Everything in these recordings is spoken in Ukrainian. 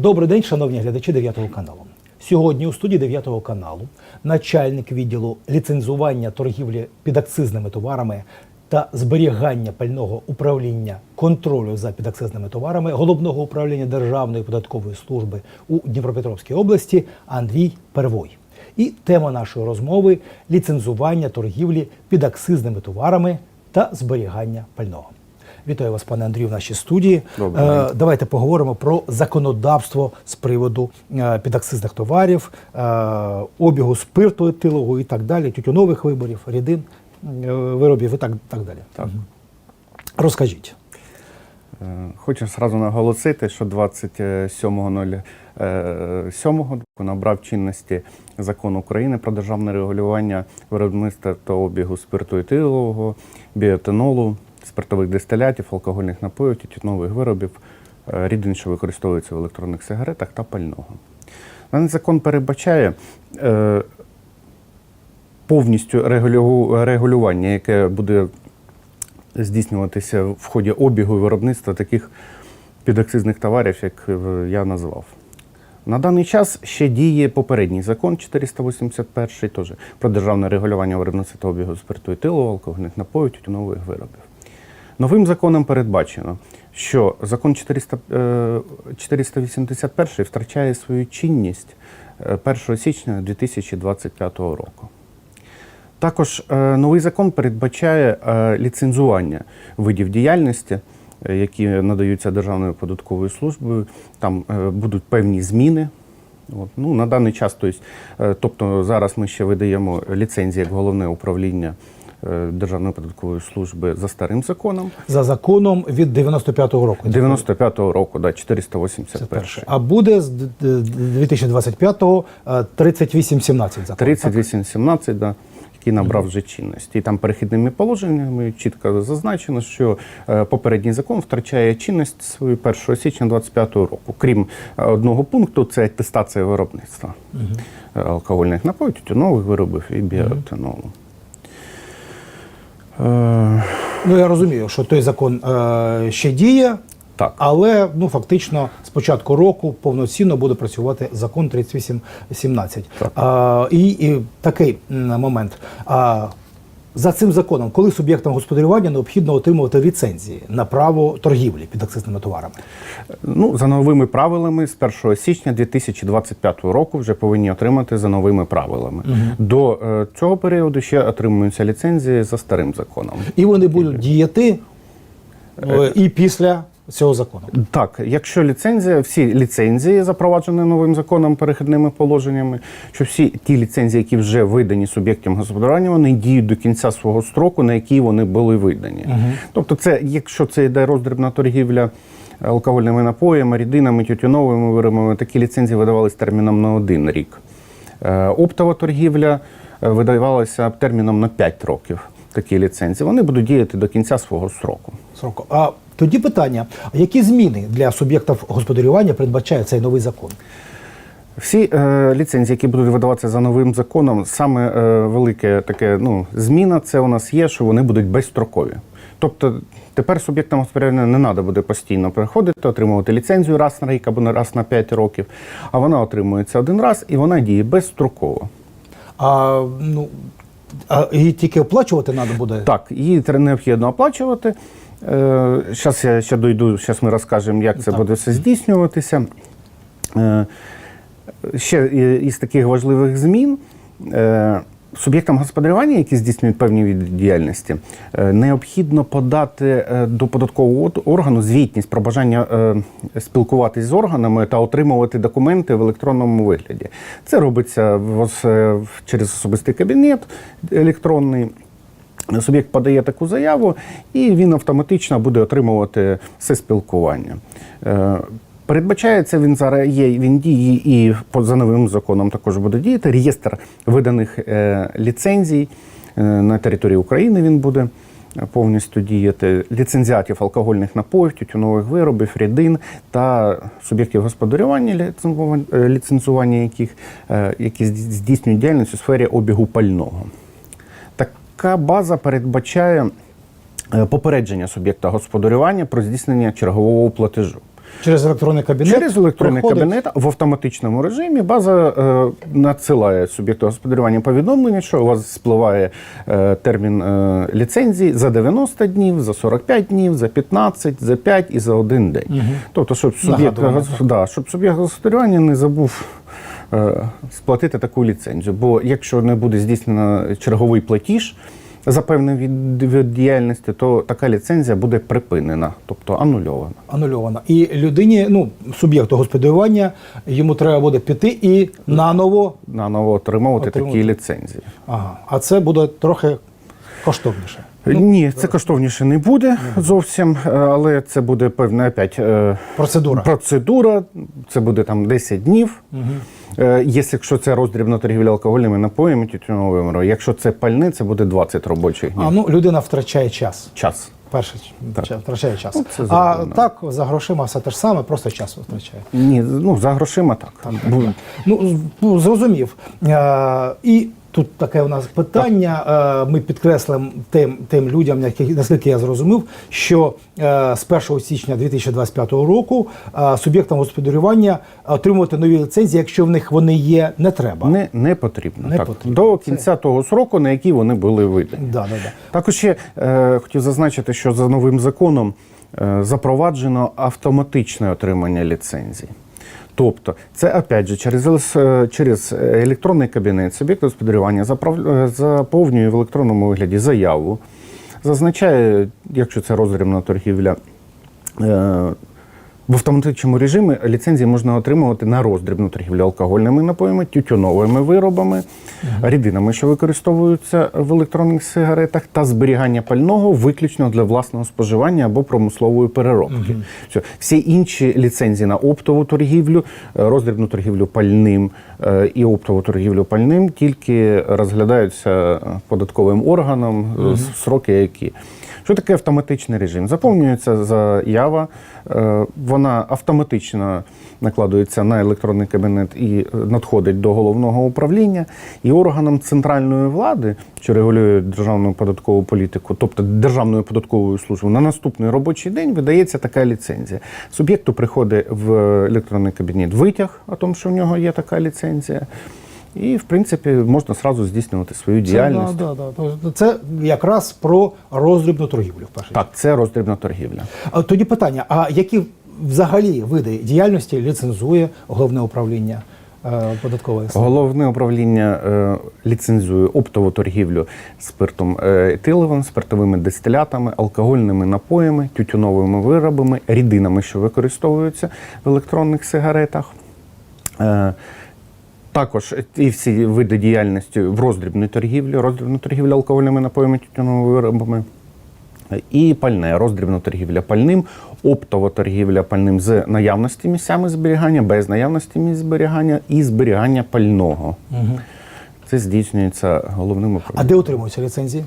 Добрий день, шановні глядачі 9 каналу. Сьогодні у студії 9 каналу начальник відділу ліцензування торгівлі підакцизними товарами та зберігання пального управління контролю за підакцизними товарами головного управління Державної податкової служби у Дніпропетровській області Андрій Первой. І тема нашої розмови ліцензування торгівлі підакцизними товарами та зберігання пального. Вітаю вас, пане Андрію, в нашій студії. Добрий Е. Давайте поговоримо про законодавство з приводу е, підакцизних товарів, е, обігу спирту етилового і так далі, тютюнових виборів, рідин, е, виробів і так, так далі. Так. Розкажіть. Хочу сразу наголосити, що 27.07 набрав чинності закон України про державне регулювання виробництва та обігу спирту етилового, біоетанолу, спиртових дистилятів, алкогольних напоїв, тютюнових виробів, е, рідин, що використовуються в електронних сигаретах та пального. Даний закон передбачає е, повністю регулю- регулювання, яке буде здійснюватися в ході обігу і виробництва таких підакцизних товарів, як е, я назвав. На даний час ще діє попередній закон 481 теж про державне регулювання виробництва та обігу спирту етилу, алкогольних напоїв, тютюнових виробів. Новим законом передбачено, що закон 400, е, 481 втрачає свою чинність е, 1 січня 2025 року. Також е, новий закон передбачає е, ліцензування видів діяльності, е, які надаються Державною податковою службою. Там е, будуть певні зміни. От. Ну, на даний час, тобто, е, зараз ми ще видаємо ліцензії як головне управління е, Державної податкової служби за старим законом. За законом від 95-го року. 95-го року, да, 481. Перше. А буде з д- д- 2025-го е, 3817 закон. 3817, да, який набрав вже чинності. І там перехідними положеннями чітко зазначено, що е, попередній закон втрачає чинність свою 1 січня 2025 року. Крім е, одного пункту, це атестація виробництва е, алкогольних напоїв, тютюнових виробів і біоетанолу. Е, Ну я розумію, що той закон е, ще діє. Так. Але ну фактично з початку року повноцінно буде працювати закон 3817. Так. А, і, і такий момент. А, за цим законом, коли суб'єктам господарювання необхідно отримувати ліцензії на право торгівлі під акцизними товарами? Ну, за новими правилами з 1 січня 2025 року вже повинні отримати за новими правилами. До е, цього періоду ще отримуються ліцензії за старим законом. І вони будуть діяти е, і після цього закону. Так, якщо ліцензія, всі ліцензії запроваджені новим законом перехідними положеннями, що всі ті ліцензії, які вже видані суб'єктам господарювання, вони діють до кінця свого строку, на який вони були видані. Тобто, це якщо це йде роздрібна торгівля алкогольними напоями, рідинами, тютюновими виробами, такі ліцензії видавались терміном на один рік. Е, Оптова торгівля е, видавалася терміном на 5 років. Такі ліцензії. Вони будуть діяти до кінця свого строку. Сроку. А тоді питання: які зміни для суб'єктів господарювання передбачає цей новий закон? Всі е, ліцензії, які будуть видаватися за новим законом, саме е, велике таке ну, зміна це у нас є, що вони будуть безстрокові. Тобто тепер суб'єктам господарювання не треба буде постійно приходити, отримувати ліцензію раз на рік або раз на 5 років, а вона отримується один раз і вона діє безстроково. А ну а її тільки оплачувати треба буде? Так, її необхідно оплачувати. Зараз я ще дойду, зараз ми розкажемо, як це Так. буде все здійснюватися. Е, Ще із таких важливих змін. е, Суб'єктам господарювання, які здійснюють певні види діяльності, е, необхідно подати е, до податкового органу звітність про бажання е, спілкуватись з органами та отримувати документи в електронному вигляді. Це робиться е, через особистий кабінет електронний. Суб'єкт подає таку заяву, і він автоматично буде отримувати все спілкування. Е, Передбачається, він зараз є, він діє і по- за новим законом також буде діяти. Реєстр виданих е, ліцензій е, на території України він буде повністю діяти. Ліцензіатів алкогольних напоїв, тютюнових виробів, рідин та суб'єктів господарювання, ліцензування- яких, які здійснюють діяльність у сфері обігу пального. Така база передбачає е, попередження суб'єкта господарювання про здійснення чергового платежу. Через електронний кабінет. Через електронний приходить- кабінет в автоматичному режимі база е, надсилає суб'єкту господарювання повідомлення, що у вас спливає е, термін е, ліцензії за 90 днів, за 45 днів, за 15, за 5 і за один день. Тобто, щоб суб'єкт да, щоб суб'єкт господарювання не забув. Е, Сплатити таку ліцензію, бо якщо не буде здійснено черговий платіж за певним від, від діяльності, то така ліцензія буде припинена, тобто анульована. анульована. І людині, ну, суб'єкту господарювання, йому треба буде піти і наново. наново отримувати Отримувати. такі ліцензії. Ага. А це буде трохи коштовніше. Ні, це коштовніше не буде зовсім, е, але це буде певна опять е, Процедура. процедура. Це буде там 10 днів. Е, Якщо це роздрібна торгівля алкогольними напоями, тютюновими. Якщо це пальне, це буде 20 робочих днів. А ну людина втрачає час. Час. Перше Так. втрачає час. Ну, а так за грошима все те ж саме, просто час втрачає. Ні, ну за грошима так. Бу- Ну, з- ну зрозумів. Е, і тут таке у нас питання. Е, ми підкреслимо тим, тим людям, наскільки я зрозумів, що е, з 1 січня 2025 року е, суб'єктам господарювання отримувати нові ліцензії, якщо в них вони є, не треба. Не, не потрібно. Не так. потрібно. До кінця того сроку, на який вони були видані. Да, да, да. Також ще е, хотів зазначити, що за новим законом е, запроваджено автоматичне отримання ліцензій. Тобто, це опять же через, е, через електронний кабінет суб'єкт господарювання е, заповнює в електронному вигляді заяву, зазначає, якщо це розрібна торгівля. В автоматичному режимі ліцензії можна отримувати на роздрібну торгівлю алкогольними напоями, тютюновими виробами, рідинами, що використовуються в електронних сигаретах, та зберігання пального виключно для власного споживання або промислової переробки. Все. Всі інші ліцензії на оптову торгівлю, е, роздрібну торгівлю пальним е, і оптову торгівлю пальним тільки розглядаються податковим органом, е, сроки які. Що таке автоматичний режим? Заповнюється заява, е, вона автоматично накладується на електронний кабінет і е, надходить до головного управління. І органам центральної влади, що регулює державну податкову політику, тобто Державною податковою службою, на наступний робочий день видається така ліцензія. Суб'єкту приходить в електронний кабінет витяг о тому, що в нього є така ліцензія. І, в принципі, можна сразу здійснювати свою діяльність. Це, да, да, да. Тобто Це якраз про роздрібну торгівлю. в першу Так, це роздрібна торгівля. А тоді питання: а які взагалі види діяльності ліцензує головне управління е, податкової? Головне управління е, ліцензує оптову торгівлю спиртом е, етиловим, спиртовими дистилятами, алкогольними напоями, тютюновими виробами, рідинами, що використовуються в електронних сигаретах. Е, також і всі види діяльності в роздрібній торгівлі, роздрібна торгівля алкогольними напоями, тютюновими виробами. І пальне, роздрібна торгівля пальним, оптова торгівля пальним з наявності місцями зберігання, без наявності місць зберігання і зберігання пального. Це здійснюється головним А де отримуються ліцензії?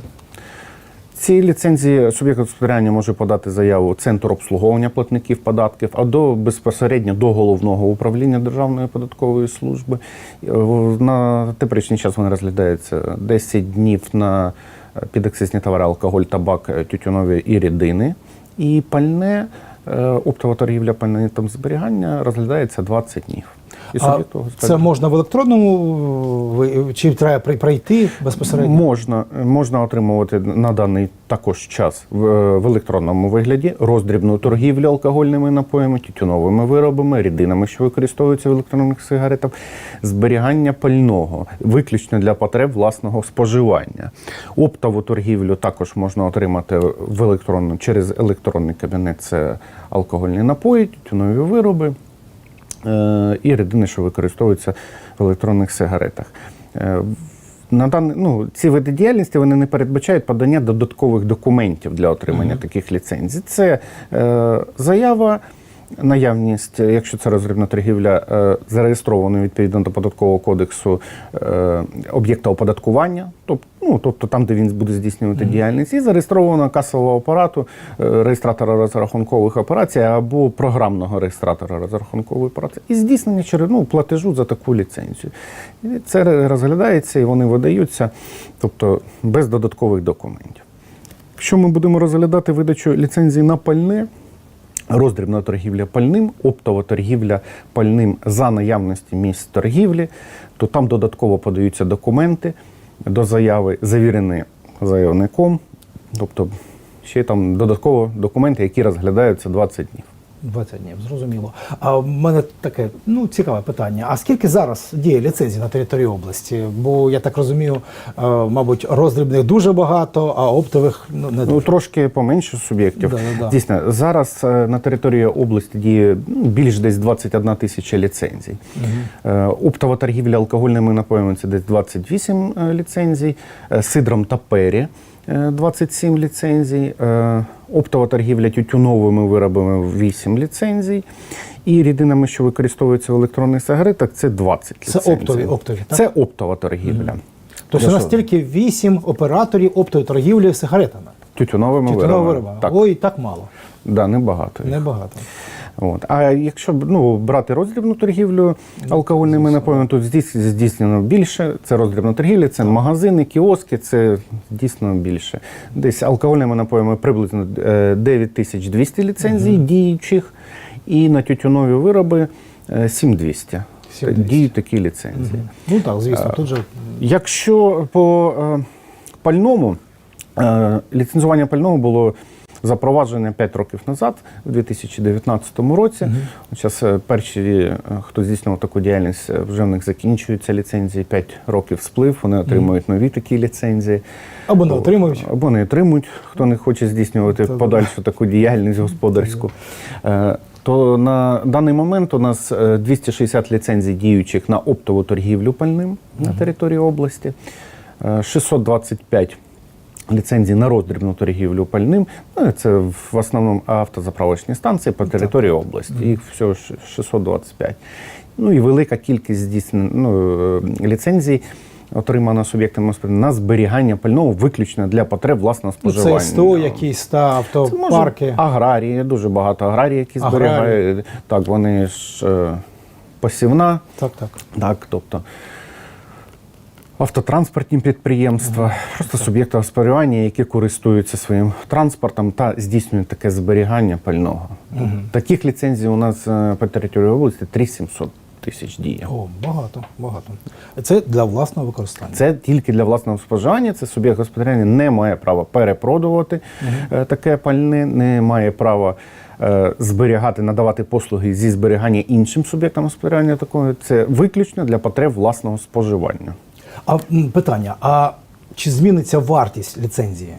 Ці ліцензії суб'єкт господарювання може подати заяву Центр обслуговування платників податків, а до безпосередньо до головного управління Державної податкової служби. Е, На теперішній час вони розглядаються 10 днів на е, підакцизні товари, алкоголь, табак, е, тютюнові і рідини. І пальне, оптова торгівля пальним зберігання розглядається 20 днів. І А суб'єкту це можна в електронному ви- чи треба при- пройти безпосередньо? Можна, можна отримувати на даний також час в, в електронному вигляді роздрібну торгівлю алкогольними напоями, тютюновими виробами, рідинами, що використовуються в електронних сигаретах, зберігання пального, виключно для потреб власного споживання. Оптову торгівлю також можна отримати в електронну через електронний кабінет. Це алкогольні напої, тютюнові вироби е, і рідини, що використовуються в електронних сигаретах. Е, На даний, ну, ці види діяльності вони не передбачають подання додаткових документів для отримання таких ліцензій. Це е, заява, наявність, якщо це розрібна торгівля, е, відповідно до податкового кодексу е, об'єкта оподаткування, тобто, ну, тобто там, де він буде здійснювати діяльність, і зареєстрованого касового апарату, е, реєстратора розрахункових операцій або програмного реєстратора розрахункової операції, і здійснення через ну, платежу за таку ліцензію. І це розглядається і вони видаються, тобто без додаткових документів. Якщо ми будемо розглядати видачу ліцензії на пальне, роздрібна торгівля пальним, оптова торгівля пальним за наявності місць торгівлі, то там додатково подаються документи до заяви, завірені заявником. Тобто ще там додатково документи, які розглядаються 20 днів. 20 днів, зрозуміло. А в мене таке ну цікаве питання. А скільки зараз діє ліцензій на території області? Бо я так розумію, е, мабуть, роздрібних дуже багато, а оптових ну не Ну, трошки поменше суб'єктів. Да-да-да. Дійсно, зараз е, на території області діє ну, більш десь 21 тисяча ліцензій. Е, Оптова торгівля алкогольними напоями це десь 28 е, ліцензій, сидром та пері 27 ліцензій, е, оптова торгівля тютюновими виробами 8 ліцензій. І рідинами, що використовуються в електронних сигаретах, це 20 Це оптові- оптові, так? Це оптова торгівля. Тобто у нас тільки 8 операторів оптової торгівлі сигаретами. Тютюновими Тютюновими виробами. виробами. Так, Ой, так мало. да, небагато. їх. Небагато. От. А якщо ну, брати роздрібну торгівлю алкогольними напоями, то здійс- здійснено більше. Це роздрібна торгівля, це магазини, кіоски, це дійсно більше. Десь алкогольними напоями приблизно е, 9200 ліцензій діючих, і на тютюнові вироби е, 7200. 7200. Діють такі ліцензії. Ну так, звісно, тут же Якщо по е, пальному, е, ліцензування пального було запроваджене 5 років назад, у 2019 році. Зараз перші, е, хто здійснював таку діяльність, е, вже в них закінчуються ліцензії, 5 років сплив, вони отримують нові такі ліцензії. або не отримують. Або не отримують, хто не хоче здійснювати Та-да. подальшу таку діяльність господарську. Е, То на даний момент у нас е, 260 ліцензій діючих на оптову торгівлю пальним на території області, е, 625 ліцензій на роздрібну торгівлю пальним. Ну, це в основному автозаправочні станції по території області. Їх всього 625. Ну і велика кількість здійснен, ну, е, ліцензій отримана суб'єктами господарювання на зберігання пального виключно для потреб власного Ну, це. СТО якісь та Це може аграрії, дуже багато аграрії, які Аграрії. зберігають. Так, вони ж е, посівна, Так, так. так, тобто автотранспортні підприємства, просто суб'єкти господарювання, які користуються своїм транспортом та здійснюють таке зберігання пального. Таких ліцензій у нас е, по території області 3700 тисяч діє. О, багато, багато. Це для власного використання. Це тільки для власного споживання. Це суб'єкт господарювання не має права перепродувати е, таке пальне, не має права е, зберігати, надавати послуги зі зберігання іншим суб'єктам господарювання. Такого це виключно для потреб власного споживання. А питання: а чи зміниться вартість ліцензії?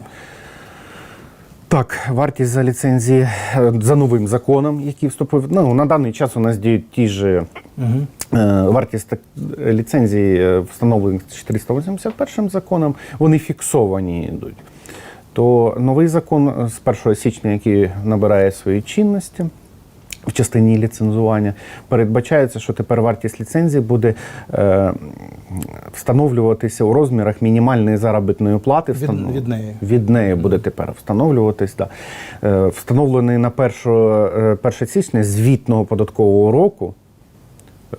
Так, вартість за ліцензії е, за новим законом, який вступив. Ну на даний час у нас діють ті ж е, вартість ліцензії е, встановлені 481 законом. Вони фіксовані йдуть. То новий закон з 1 січня, який набирає свої чинності. В частині ліцензування передбачається, що тепер вартість ліцензії буде е, встановлюватися у розмірах мінімальної заробітної плати. Від- встанов- від неї. від неї буде тепер встановлюватись. Да. Е, встановлений на 1, е, 1 січня звітного податкового року,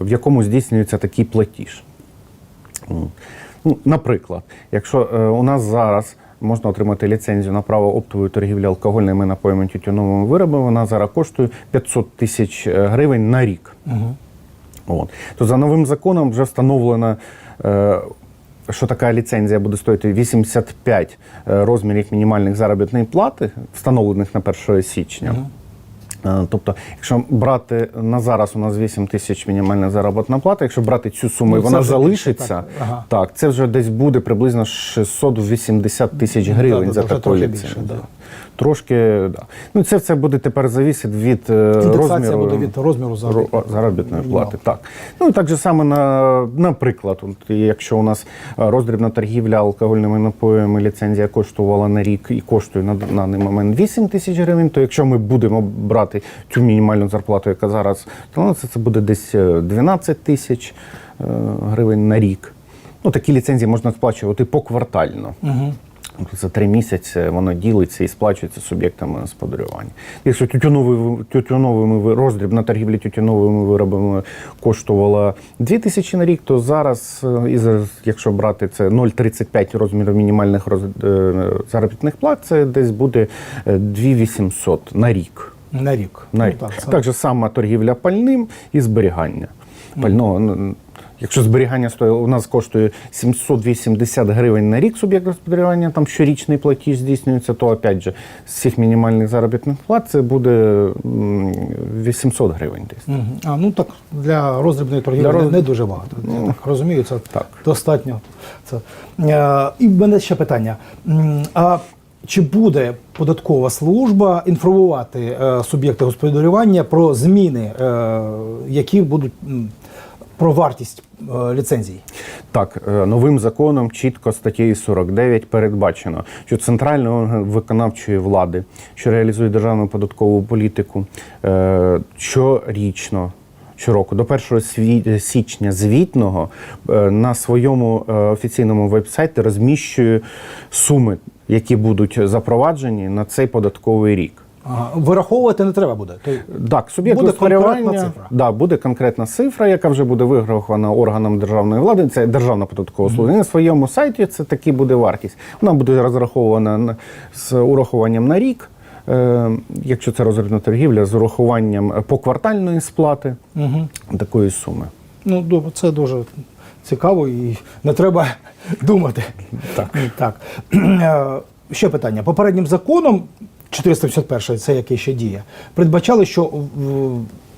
в якому здійснюється такий платіж. Ну, наприклад, якщо е, у нас зараз можна отримати ліцензію на право оптової торгівлі алкогольними напоями тютюновими виробами, вона зараз коштує 500 тисяч е, гривень на рік. От. То за новим законом вже встановлено, е, що така ліцензія буде стоїти 85 е, розмірів мінімальних заробітної плати, встановлених на 1 січня. Е, Тобто, якщо брати на зараз у нас 8 тисяч мінімальна заробітна плата, якщо брати цю суму, Ну, і вона залишиться, так. Ага. так, це вже десь буде приблизно 680 тисяч гривень да, за таку ліцензію. Трошки, да. Ну, це все буде тепер завісити від е, Індексація розміру буде від розміру заробітної заробітної плати. Так. Ну і так же саме на, наприклад, от, якщо у нас е, роздрібна торгівля алкогольними напоями ліцензія коштувала на рік і коштує на даний момент 8 тисяч гривень, то якщо ми будемо брати цю мінімальну зарплату, яка зараз становиться, це буде десь е, 12 тисяч е, гривень на рік. Ну, такі ліцензії можна сплачувати поквартально. Угу. За три місяці воно ділиться і сплачується суб'єктами господарювання. Якщо тютюновий, тютюновими ви- роздрібна торгівля тютюновими виробами коштувала 2 тисячі на рік, то зараз, е, якщо брати це 0,35 розміру мінімальних роз, е, заробітних плат, це десь буде е, 2800 на рік. На рік. На Ну, рік. так, Так же сама торгівля пальним і зберігання пального. Ну, Якщо зберігання стоїть, у нас коштує 780 гривень на рік суб'єкт господарювання, там щорічний платіж здійснюється, то опять же з цих мінімальних заробітних плат це буде 800 гривень десь. А, ну так для роздрібної торгівлі Для не, роз- не дуже багато. Я так розумію, це так. достатньо. Це. Е, і в мене ще питання. А чи буде податкова служба інформувати е, суб'єкти господарювання про зміни, е, які будуть про вартість е, ліцензій? Так, е, новим законом чітко статтею 49 передбачено, що центральний орган виконавчої влади, що реалізує державну податкову політику, е, щорічно. Щороку до 1 сві- січня звітного на своєму офіційному вебсайті розміщує суми, які будуть запроваджені на цей податковий рік. Ага. Вираховувати не треба буде. То- Так, суб'єкт Буде конкретна цифра. Да, буде конкретна цифра, яка вже буде виграхована органом державної влади. Це державна податкова служба. І На своєму сайті це таки буде вартість. Вона буде розрахована з урахуванням на рік. Е, якщо це розробна торгівля, з урахуванням поквартальної сплати Мгм. такої суми. Ну, добре, це дуже цікаво і не треба думати. Так. так. Е, Ще питання. Попереднім законом 451, це який ще діє, передбачали, що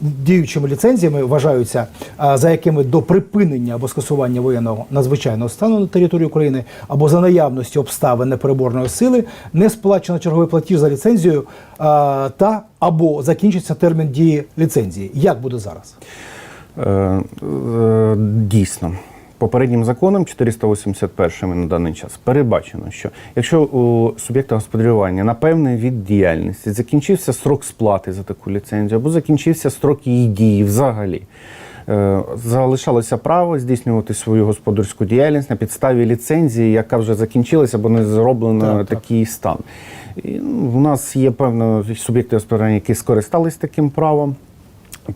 діючими ліцензіями вважаються, за якими до припинення або скасування воєнного надзвичайного стану на території України або за наявності обставин непереборної сили не сплачено черговий платіж за ліцензію та або закінчиться термін дії ліцензії. Як буде зараз? Е, е, Дійсно. Попереднім законом 481 на даний час передбачено, що якщо у суб'єкта господарювання на певний від діяльності закінчився строк сплати за таку ліцензію, або закінчився строк її дії взагалі, е, залишалося право здійснювати свою господарську діяльність на підставі ліцензії, яка вже закінчилася, або не зроблено Так, так. такий стан. І, ну, у нас є певно суб'єкти господарювання, які скористались таким правом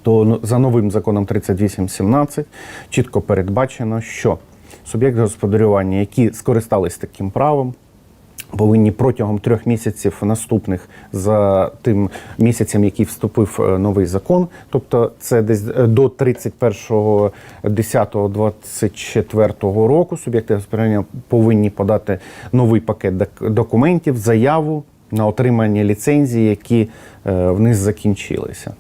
то ну, за новим законом 3817 чітко передбачено, що суб'єкти господарювання, які скористались таким правом, повинні протягом трьох місяців наступних за тим місяцем, який вступив е, новий закон, тобто це десь е, до 31.10.24 року, суб'єкти господарювання повинні подати новий пакет док- документів, заяву на отримання ліцензії, які е, в них закінчилися.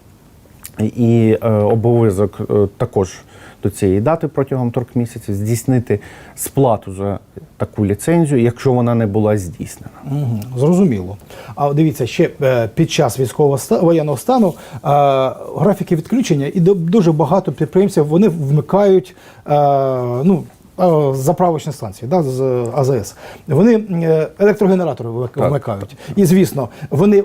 І е, обов'язок е, також до цієї дати протягом трьох місяців здійснити сплату за таку ліцензію, якщо вона не була здійснена. Угу, зрозуміло. А дивіться, ще е, під час військового ста- воєнного стану е, графіки відключення і до- дуже багато підприємців вони вмикають е, ну, заправочні станції да, з АЗС. Вони електрогенератори вмик- Так. вмикають. І звісно, вони.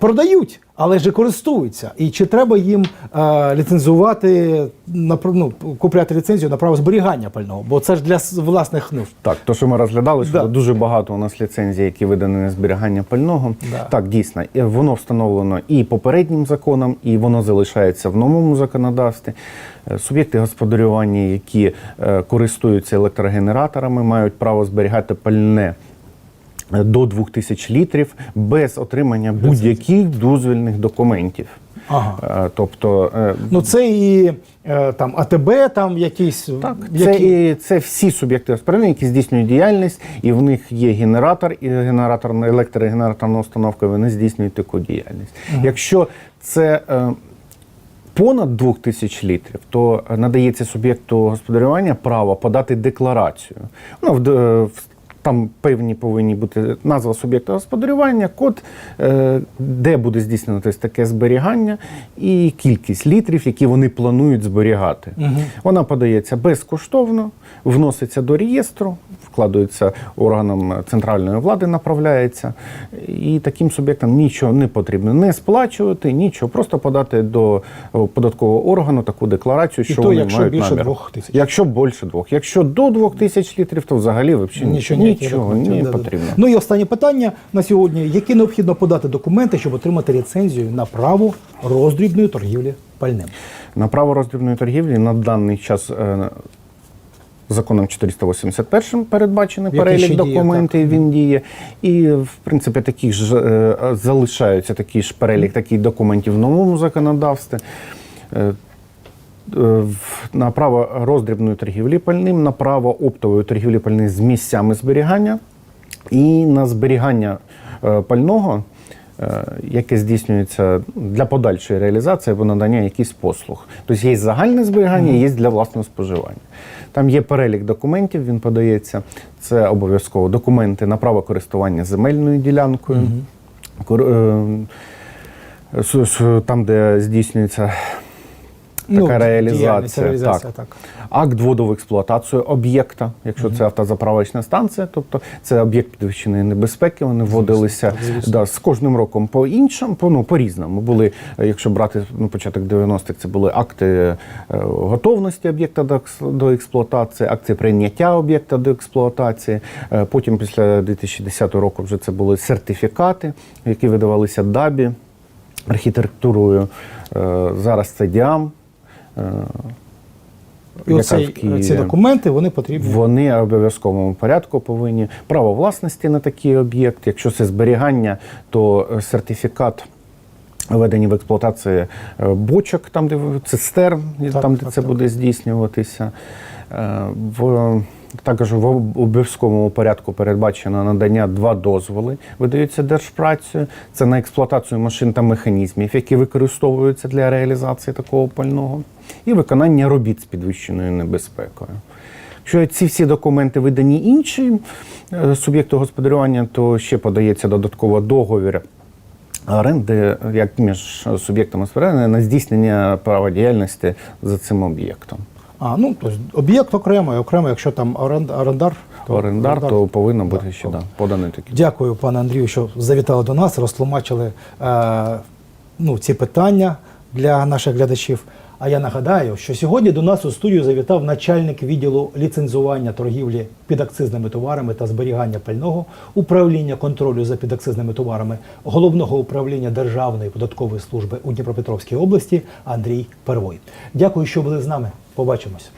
Продають, але ж і користуються. І чи треба їм е, ліцензувати на ну, купляти ліцензію на право зберігання пального? Бо це ж для власних нужд. Так, то, що ми розглядали, що Да. дуже багато у нас ліцензій, які видані на зберігання пального. Да. Так, дійсно, воно встановлено і попереднім законом, і воно залишається в новому законодавстві. Е, Суб'єкти господарювання, які е, користуються електрогенераторами, мають право зберігати пальне. До 2000 літрів без отримання будь-яких дозвільних документів. Ага. Е, Тобто, е, Ну це і е, там АТБ, там якісь Так, які... це, і, це всі суб'єкти господарювання, які здійснюють діяльність, і в них є генератор, і генераторна електрогенераторна установка, вони здійснюють таку діяльність. Якщо це понад 2000 літрів, то надається суб'єкту господарювання право подати декларацію. Ну, в- там певні повинні бути назва суб'єкта господарювання, код, е, де буде здійснюватись таке зберігання, і кількість літрів, які вони планують зберігати. Вона подається безкоштовно, вноситься до реєстру, вкладається органом центральної влади, направляється. І таким суб'єктам нічого не потрібно не сплачувати, нічого, просто подати до податкового органу таку декларацію, що то, вони якщо мають більше намір. двох тисяч. Якщо більше двох. Якщо до двох тисяч літрів, то взагалі взагалі Нічого, нічого, не да, да, да. потрібно. Ну і останнє питання на сьогодні: які необхідно подати документи, щоб отримати ліцензію на право роздрібної торгівлі пальним? На право роздрібної торгівлі на даний час е, законом 481 передбачений перелік документів. Він діє. І в принципі такі ж е, залишаються такий ж перелік таких документів в новому законодавстві. Е, на право роздрібної торгівлі пальним, на право оптової торгівлі пальним з місцями зберігання і на зберігання е, пального, е, яке здійснюється для подальшої реалізації або надання якихось послуг. Тобто є загальне зберігання, є для власного споживання. Там є перелік документів, він подається. Це обов'язково документи на право користування земельною ділянкою. Там, де здійснюється Ну, така реалізація. реалізація, так. так. Акт вводу в експлуатацію об'єкта, якщо це автозаправочна станція, тобто це об'єкт підвищеної небезпеки. Вони вводилися звісно. да, з кожним роком по іншому, по ну по різному. Були, якщо брати ну, початок 90-х, це були акти е, готовності об'єкта до, до експлуатації, акти прийняття об'єкта до експлуатації. Е, Потім, після 2010 року, вже це були сертифікати, які видавалися ДАБі архітектурою. Е, Зараз це ДІАМ. І оцей, ці документи вони потрібні. Вони в обов'язковому порядку повинні право власності на такий об'єкт. Якщо це зберігання, то е, сертифікат. Введені в експлуатацію е, бочок, там де цистерн, Так, там де так, це так. буде здійснюватися. Е, В також в обов'язковому порядку передбачено надання два дозволи. Видаються держпрацею. Це на експлуатацію машин та механізмів, які використовуються для реалізації такого пального, і виконання робіт з підвищеною небезпекою. Якщо ці всі документи видані іншим е, суб'єкту господарювання, то ще подається додатково договір оренди як між суб'єктами господарювання на здійснення права діяльності за цим об'єктом. А, ну, тобто об'єкт окремо, і окремо, якщо там орен- орендар, то Орендар, то повинно бути ще да, поданий такий. Дякую, пане Андрію, що завітали до нас, розтлумачили е, ну, ці питання для наших глядачів. А я нагадаю, що сьогодні до нас у студію завітав начальник відділу ліцензування торгівлі підакцизними товарами та зберігання пального, управління контролю за підакцизними товарами головного управління Державної податкової служби у Дніпропетровській області Андрій Первой. Дякую, що були з нами. Побачимось.